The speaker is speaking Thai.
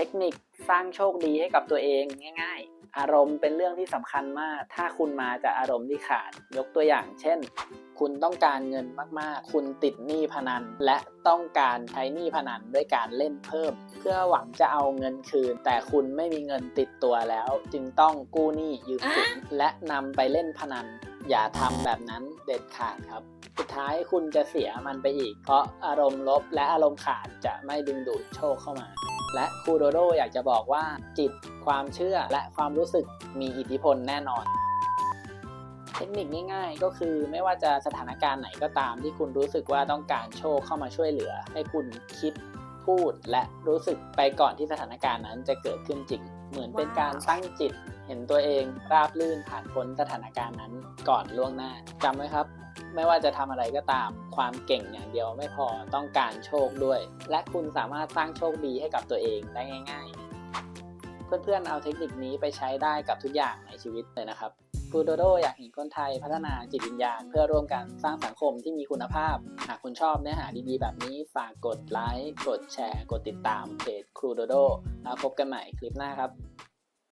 เทคนิคสร้างโชคดีให้กับตัวเองง่าย ๆ อารมณ์เป็นเรื่องที่สำคัญมาก ถ้าคุณมาจากอารมณ์ที่ขาด ยกตัวอย่าง เช่น คุณต้องการเงินมากๆ คุณติดหนี้พนัน และต้องการใช้หนี้พนันด้วยการเล่นเพิ่ม เพื่อหวังจะเอาเงินคืน แต่คุณไม่มีเงินติดตัวแล้ว จึงต้องกู้หนี้ยืมสินและนำไปเล่นพนัน อย่าทำแบบนั้นเด็ดขาดครับสุดท้ายคุณจะเสียมันไปอีก เพราะอารมณ์ลบและอารมณ์ขาดจะไม่ดึงดูดโชคเข้ามา และครูโดโดอยากจะบอกว่า จิตความเชื่อและความรู้สึกมีอิทธิพลแน่นอน เทคนิคง่ายๆ ก็คือไม่ว่าจะสถานการณ์ไหนก็ตามที่คุณรู้สึกว่าต้องการโชคเข้ามาช่วยเหลือ ให้คุณคิด พูดและรู้สึกไปก่อนที่สถานการณ์นั้นจะเกิดขึ้นจริง เหมือนเป็นการตั้งจิต เห็นตัวเองราบลื่นผ่านพ้นสถานการณ์นั้นก่อนล่วงหน้าจำไว้ครับ ไม่ว่าจะทำอะไรก็ตามความเก่งอย่างเดียวไม่พอต้องการโชคด้วย และคุณสามารถสร้างโชคดีให้กับตัวเองได้ง่าย ๆ เพื่อนๆเอาเทคนิคนี้ไปใช้ได้กับทุกอย่างในชีวิตเลยนะครับ ครูโดโดอยากเห็นคนไทยพัฒนาจิตวิญญาณ เพื่อร่วมกันสร้างสังคมที่มีคุณภาพ หากคุณชอบเนื้อหาดีๆ แบบนี้ฝากกดไลค์ กดแชร์ กดติดตามเพจครูโดโดแล้วพบกันใหม่คลิปหน้าครับ